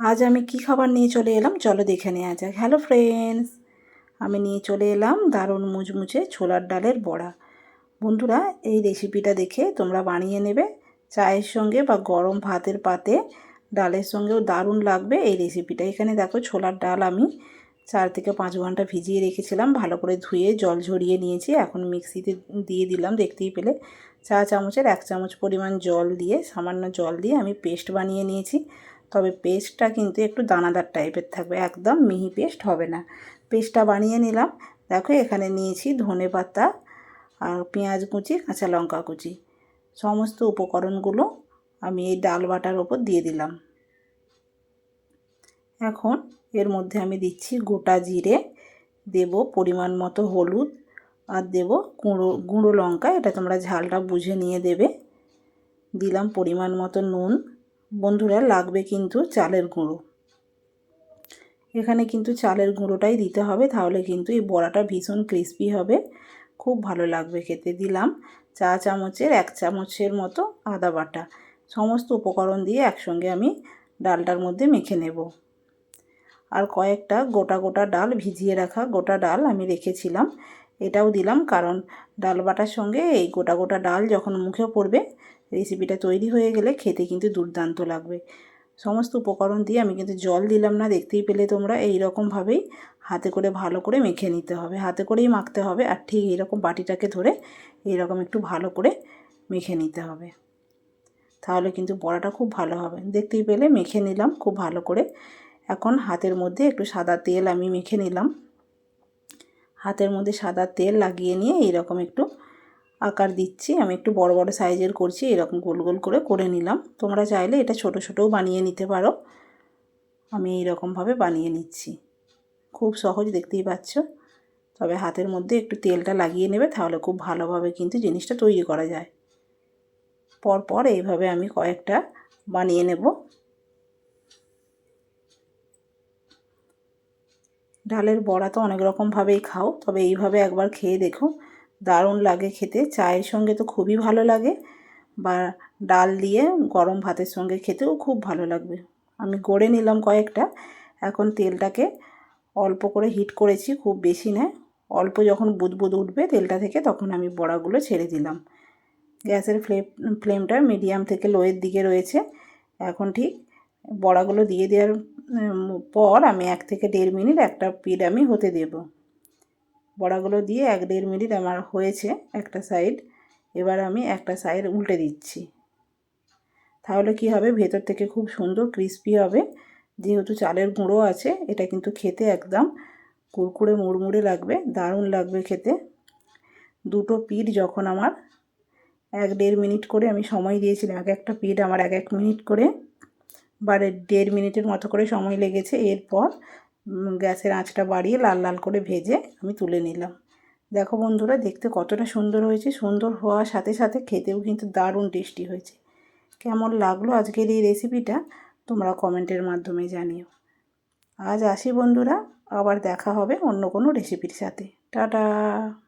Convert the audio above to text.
আজ আমি কি খাবার নিয়ে চলে এলাম? চলো দেখে নেওয়া যাক। হ্যালো ফ্রেন্ডস আমি নিয়ে চলে এলাম দারুণ মুচমুচে ছোলার ডালের বড়া। বন্ধুরা, এই রেসিপিটা দেখে তোমরা বানিয়ে নেবে। চায়ের সঙ্গে বা গরম ভাতের পাতে ডালের সঙ্গেও দারুণ লাগবে এই রেসিপিটা এখানে দেখো ছোলার ডাল আমি চার থেকে পাঁচ ঘণ্টা ভিজিয়ে রেখেছিলাম, ভালো করে ধুয়ে জল ঝরিয়ে নিয়েছি। এখন মিক্সিতে দিয়ে দিলাম, দেখতেই পেলে। চা চামচের এক চামচ পরিমাণ জল দিয়ে, সামান্য জল দিয়ে আমি পেস্ট বানিয়ে নিয়েছি। তবে পেস্টটা কিন্তু একটু দানাদার টাইপের থাকবে, একদম মিহি পেস্ট হবে না। পেস্টটা বানিয়ে নিলাম। দেখো এখানে নিয়েছি ধনে পাতা আর পেঁয়াজ কুচি, কাঁচা লঙ্কা কুচি। সমস্ত উপকরণগুলো আমি এই ডাল বাটার ওপর দিয়ে দিলাম। এখন এর মধ্যে আমি দিচ্ছি গোটা জিরে, দেব পরিমাণ মতো হলুদ আর দেব গুঁড়ো গুঁড়ো লঙ্কা, এটা তোমরা ঝালটা বুঝে নিয়ে দেবে। দিলাম পরিমাণ মতো নুন। বন্ধুরা, লাগবে কিন্তু চালের গুঁড়ো। এখানে কিন্তু চালের গুঁড়োটাই দিতে হবে, তাহলে কিন্তু এই বড়াটা ভীষণ ক্রিস্পি হবে। খুব ভালো লাগবে খেতে, দিলাম চা চামচের, এক চামচের মতো আদা বাটা। সমস্ত উপকরণ দিয়ে একসঙ্গে আমি ডালটার মধ্যে মেখে নেব। আর কয়েকটা গোটা গোটা ডাল, ভিজিয়ে রাখা গোটা ডাল আমি রেখেছিলাম। এটাও দিলাম কারণ ডাল বাটার সঙ্গে এই গোটা গোটা ডাল যখন মুখে পড়বে রেসিপিটা তৈরি হয়ে গেলে খেতে কিন্তু দুর্দান্ত লাগবে। সমস্ত উপকরণ দিয়ে আমি কিন্তু জল দিলাম না, দেখতেই পেলে তোমরা। এই রকমভাবেই হাতে করে ভালো করে মেখে নিতে হবে। হাতে করেই মাখতে হবে আর ঠিক এইরকম বাটিটাকে ধরে এইরকম একটু ভালো করে মেখে নিতে হবে। তাহলে কিন্তু বড়াটা খুব ভালো হবে। দেখতেই পেলে মেখে নিলাম খুব ভালো করে। এখন হাতের মধ্যে একটু সাদা তেল আমি মেখে নিলাম। হাতের মধ্যে সাদা তেল লাগিয়ে নিয়ে এইরকম একটু আকার দিচ্ছি। আমি একটু বড় বড় সাইজের করছি এরকম গোল গোল করে করে নিলাম। তোমরা চাইলে এটা ছোট, ছোটও বানিয়ে নিতে পারো। আমি এইরকমভাবে বানিয়ে নিচ্ছি। খুব সহজ, দেখতেই পাচ্ছ। তবে হাতের মধ্যে একটু তেলটা লাগিয়ে নেবে, তাহলে খুব ভালোভাবে কিন্তু জিনিসটা তৈরি করা যায়। পরপর এইভাবে আমি কয়েকটা বানিয়ে নেব। ডালের বড়া তো অনেক রকমভাবেই খাও, তবে এইভাবে একবার খেয়ে দেখো। দারুণ লাগে খেতে। চায়ের সঙ্গে তো খুবই ভালো লাগে, বা ডাল দিয়ে গরম ভাতের সঙ্গে খেতেও খুব ভালো লাগবে। আমি গড়ে নিলাম কয়েকটা, এখন তেলটাকে অল্প করে হিট করেছি, খুব বেশি নয়। অল্প যখন বুদবুদ উঠবে তেলটা থেকে, তখন আমি বড়াগুলো ছেড়ে দিলাম। গ্যাসের ফ্লেম ফ্লেমটা মিডিয়াম থেকে লোয়ের দিকে রয়েছে। এখন ঠিক বড়াগুলো দিয়ে দেওয়ার পর আমি এক থেকে দেড় মিনিট একটা পিঠ আমি হতে দেবো। বড়াগুলো দিয়ে এক দেড় মিনিট আমার হয়েছে একটা সাইড, এবার আমি একটা সাইড উল্টে দিচ্ছি। তাহলে কি হবে? ভেতর থেকে খুব সুন্দর ক্রিস্পি হবে। যেহেতু চালের গুঁড়ো আছে, এটা কিন্তু খেতে একদম কুরকুরে মুড়মুড়ে লাগবে, দারুণ লাগবে খেতে। দুটো পিঠ যখন আমার এক দেড় মিনিট করে আমি সময় দিয়েছিলাম, এক একটা পিঠ আমার এক এক মিনিট করে বা দেড় মিনিটের মতো করে সময় লেগেছে। এরপর গ্যাসের আঁচটা বাড়িয়ে লাল লাল করে ভেজে আমি তুলে নিলাম। দেখো বন্ধুরা, দেখতে কতটা সুন্দর হয়েছে। সুন্দর হওয়ার সাথে সাথে খেতেও কিন্তু দারুণ টেস্টি হয়েছে। কেমন লাগল আজকের এই রেসিপিটা তোমরা কমেন্টের মাধ্যমে জানিও। আজ আসি বন্ধুরা, আবার দেখা হবে অন্য কোনো রেসিপির সাথে। টাটা!